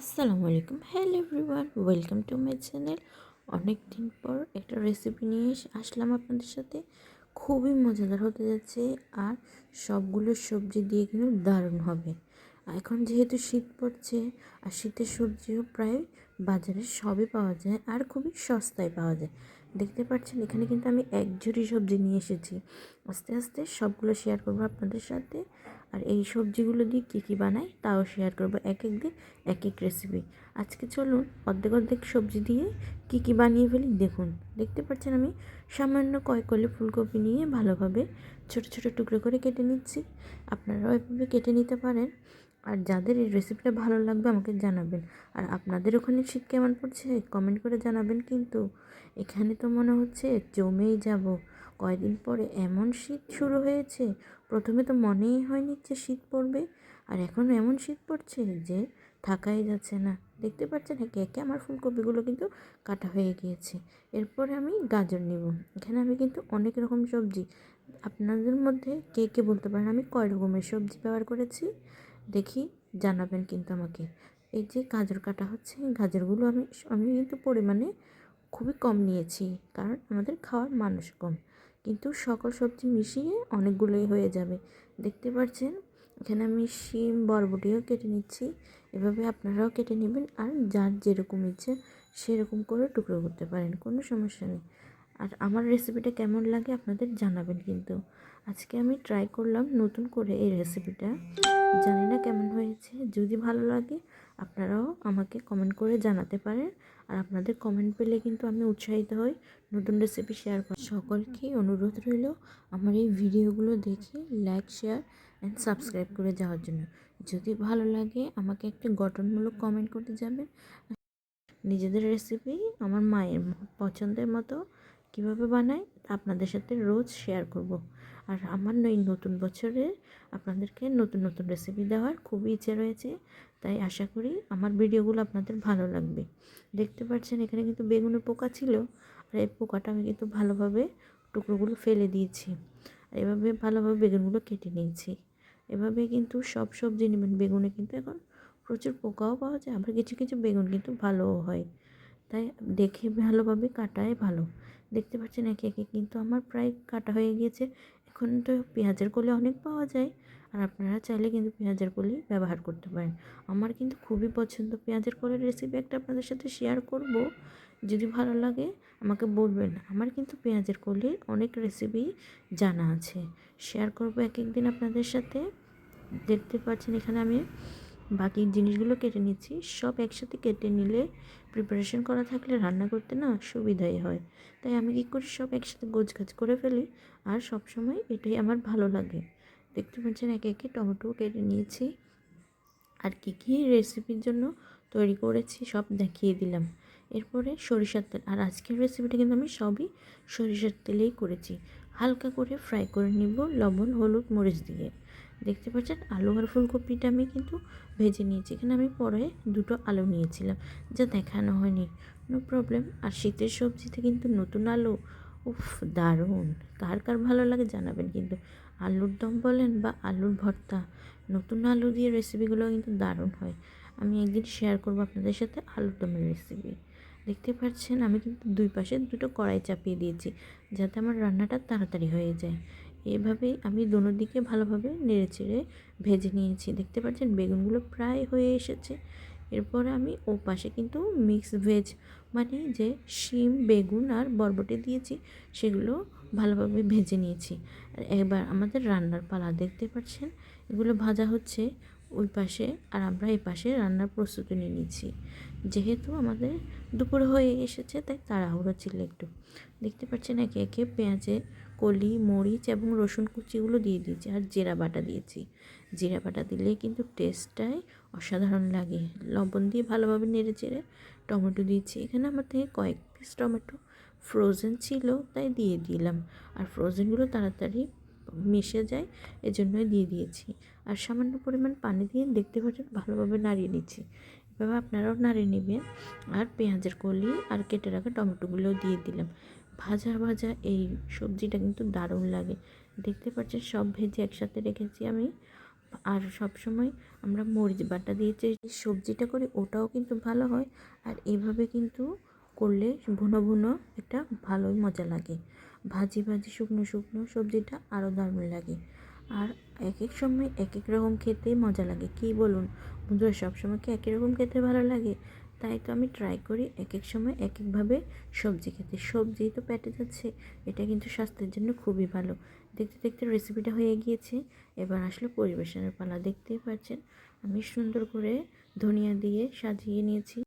আসসালামু আলাইকুম। Hello everyone welcome to my channel অনেক দিন পর একটা রেসিপি নিয়ে আসলাম আপনাদের সাথে। খুবই মজাদার হতে যাচ্ছে আর সবগুলো সবজি দিয়ে কিন্তু দারুণ হবে। এখন যেহেতু শীত পড়ছে আর শীতের সবজিও প্রায় বাজারে সবই পাওয়া যায় আর খুবই সস্তায় পাওয়া যায়। দেখতে পাচ্ছেন, এখানে কিন্তু আমি এক ঝুড়ি সবজি নিয়ে এসেছি। আস্তে আস্তে সবগুলো শেয়ার করব আপনাদের সাথে। আর এই সবজিগুলো দিয়ে কী কী বানাই তাও শেয়ার করব এক এক দিন, এক এক রেসিপি আজকে চলুন অর্ধেক অর্ধেক সবজি দিয়ে কী কী বানিয়ে ফেলি দেখুন। দেখতে পাচ্ছেন আমি সামান্য কয়েক কলে ফুলকপি নিয়ে ভালোভাবে ছোট ছোট টুকরো করে কেটে নিচ্ছি। আপনারাও এভাবে কেটে নিতে পারেন। আর যাদের এই রেসিপিটা ভালো লাগবে আমাকে জানাবেন। আর আপনাদের ওখানে শীত কেমন পড়ছে? কমেন্ট করে জানাবেন কিন্তু। এখানে তো মনে হচ্ছে জমেই যাব। কয়দিন পরে এমন শীত শুরু হয়েছে। প্রথমে তো মনেই হয়নি যে শীত পড়বে। আর এখন এমন শীত পড়ছে যে থাকাই যাচ্ছে না। দেখতে পাচ্ছেন একে একে আমার ফুলকপিগুলো কিন্তু কাটা হয়ে গিয়েছে। এরপরে আমি গাজর নেব। এখানে আমি কিন্তু অনেক রকম সবজি। আপনাদের মধ্যে কে কে বলতে পারেন? আমি কয় রকমের সবজি ব্যবহার করেছি? দেখি, জানাবেন কিন্তু আমাকে। এই যে গাজর কাটা হচ্ছে গাজরগুলো আমি আমি কিন্তু পরিমাণে খুবই কম নিয়েছি, কারণ আমাদের খাওয়ার মানুষ কম। কিন্তু সকল সবজি মিশিয়ে অনেকগুলোই হয়ে যাবে। দেখতে পাচ্ছেন এখানে আমি শিম, বরবটিও কেটে নিচ্ছি। এভাবে আপনারাও কেটে নেবেন, আর যার যেরকম ইচ্ছে সেরকম করে টুকরো করতে পারেন, কোনো সমস্যা নেই। আর আমার রেসিপিটা কেমন লাগে আপনাদের জানাবেন কিন্তু। আজকে আমি ট্রাই করলাম নতুন করে এই রেসিপিটা জানি না কেমন হয়েছে, যদি ভালো লাগে আপনারাও আমাকে কমেন্ট করে জানাতে পারেন। আর আপনাদের কমেন্ট পেলে কিন্তু আমি উৎসাহিত হই নতুন রেসিপি শেয়ার করি সকলকে অনুরোধ রইল আমার এই ভিডিওগুলো দেখে লাইক শেয়ার অ্যান্ড সাবস্ক্রাইব করে যাওয়ার জন্য। যদি ভালো লাগে আমাকে একটা গঠনমূলক কমেন্ট করতে যাবেন। নিজেদের রেসিপি আমার মায়ের পছন্দের মতো। কীভাবে বানাই, আপনাদের সাথে রোজ শেয়ার করব। আর আমার এই নতুন বছরে আপনাদেরকে নতুন নতুন রেসিপি দেওয়ার খুবই ইচ্ছে রয়েছে। তাই আশা করি আমার ভিডিওগুলো আপনাদের ভালো লাগবে। দেখতে পাচ্ছেন, এখানে কিন্তু বেগুনের পোকা ছিল। আর এই পোকাটা আমি কিন্তু ভালোভাবে টুকরোগুলো ফেলে দিয়েছি। আর এভাবে ভালোভাবে বেগুনগুলো কেটে নিয়েছি। এভাবে কিন্তু সব সবজি নেবেন বেগুনে কিন্তু এখন প্রচুর পোকাও পাওয়া যায়। আবার কিছু কিছু বেগুন কিন্তু ভালোও হয়। তাই দেখে ভালোভাবে কাটাই ভালো। দেখতে পাচ্ছেন একে একে, কিন্তু আমার প্রায় কাটা হয়ে গিয়েছে। এখন তো পেঁয়াজের কলি অনেক পাওয়া যায়, আর আপনারা চাইলে কিন্তু পেঁয়াজের কলি ব্যবহার করতে পারেন। আমার কিন্তু খুবই পছন্দ পেঁয়াজের কলের রেসিপি একটা আপনাদের সাথে শেয়ার করব। যদি ভালো লাগে, আমাকে বলবেন। আমার কিন্তু পেঁয়াজের কলির অনেক রেসিপি জানা আছে। শেয়ার করব এক একদিন আপনাদের সাথে। দেখতে পাচ্ছেন এখানে আমি বাকি জিনিসগুলো কেটে নিচ্ছি। সব একসাথে কেটে নিলে প্রিপারেশন করা থাকলে রান্না করতে না সুবিধাই হয়। তাই আমি কী করি? সব একসাথে গোছগাছ করে ফেলি আর সব সময় এটাই আমার ভালো লাগে। দেখতে পাচ্ছেন একে একে টমেটো কেটে নিয়েছি। আর কী কী রেসিপির জন্য তৈরি করেছি সব দেখিয়ে দিলাম। এরপরে সরিষার তেল। আর আজকের রেসিপিটা কিন্তু আমি সবই সরিষার তেলেই করেছি। হালকা করে ফ্রাই করে নিব লবণ, হলুদ, মরিচ দিয়ে। দেখতে পাচ্ছেন আলু আর ফুলকপিটা আমি কিন্তু ভেজে নিয়েছি। এখানে আমি পরে দুটো আলু নিয়েছিলাম, যা দেখানো হয়নি। নো প্রবলেম আর শীতের সবজিতে কিন্তু নতুন আলু, উফ, দারুণ। কার কার ভালো লাগে জানাবেন কিন্তু। আলুর দম বলেন বা আলুর ভর্তা, নতুন আলু দিয়ে রেসিপিগুলো কিন্তু দারুণ হয়। আমি একদিন শেয়ার করব আপনাদের সাথে আলুর দমের রেসিপি দেখতে পাচ্ছেন আমি কিন্তু দুই পাশে দুটো কড়াই চাপিয়ে দিয়েছি, যাতে আমার রান্নাটা তাড়াতাড়ি হয়ে যায়। এভাবেই আমি দোনো দিকে ভালোভাবে নেড়ে চেড়ে ভেজে নিয়েছি। দেখতে পাচ্ছেন, বেগুনগুলো প্রায় হয়ে এসেছে। এরপর আমি ও পাশে কিন্তু মিক্স ভেজ মানে যে শিম, বেগুন আর বরবটি দিয়েছি, সেগুলো ভালোভাবে ভেজে নিয়েছি। আর এবার আমাদের রান্নার পালা। দেখতে পাচ্ছেন, এগুলো ভাজা হচ্ছে ওই পাশে আর আমরা এই পাশে রান্নার প্রস্তুতি নিয়ে নিচ্ছি। যেহেতু আমাদের দুপুর হয়ে এসেছে, তাই তাড়াহুড়ো ছিল একটু। দেখতে পাচ্ছেন, একে একে পেঁয়াজে কলি, মরিচ এবং রসুন কুচিগুলো দিয়ে দিয়েছি আর জিরা বাটা দিয়েছি। জিরা বাটা দিলে কিন্তু টেস্টটাই অসাধারণ লাগে। লবণ দিয়ে ভালোভাবে নেড়ে চেড়ে টমেটো দিয়েছি। এখানে আমার থেকে কয়েক পিস টমেটো ফ্রোজেন ছিল, তাই দিয়ে দিলাম। আর ফ্রোজেনগুলো তাড়াতাড়ি মিশে যায়, এজন্যই দিয়ে দিয়েছি। আর সামান্য পরিমাণ পানি দিয়ে দেখতে পাচ্ছেন ভালোভাবে নাড়িয়ে নিচ্ছি। এভাবে আপনারাও নাড়িয়ে নেবেন। আর পেঁয়াজের কলি আর কেটে রাখা টমেটোগুলোও দিয়ে দিলাম। ভাজা ভাজা এই সবজিটা কিন্তু দারুণ লাগে। দেখতে পাচ্ছেন সব ভেজে একসাথে রেখেছি আমি। আর সব সময় আমরা মরিচ বাটা দিয়ে যে সবজিটা করি, ওটাও কিন্তু ভালো হয়। আর এভাবে কিন্তু করলে ভুনো ভুনো একটা ভালোই মজা লাগে। ভাজি ভাজি শুকনো শুকনো সবজিটা আরও দারুণ লাগে। আর এক এক সময় এক এক রকম খেতে মজা লাগে। কী বলুন? বন্ধুরা, সবসময় কি একই রকম খেতে ভালো লাগে? তাই তো আমি ট্রাই করি এক এক সময় এক একভাবে সবজি খেতে। সবজি তো পেটে যাচ্ছে, এটা কিন্তু স্বাস্থ্যের জন্য খুবই ভালো। দেখতে দেখতে রেসিপিটা হয়ে গিয়েছে, এবার আসলে পরিবেশনের পালা। দেখতেই পাচ্ছেন, আমি সুন্দর করে ধনিয়া দিয়ে সাজিয়ে নিয়েছি।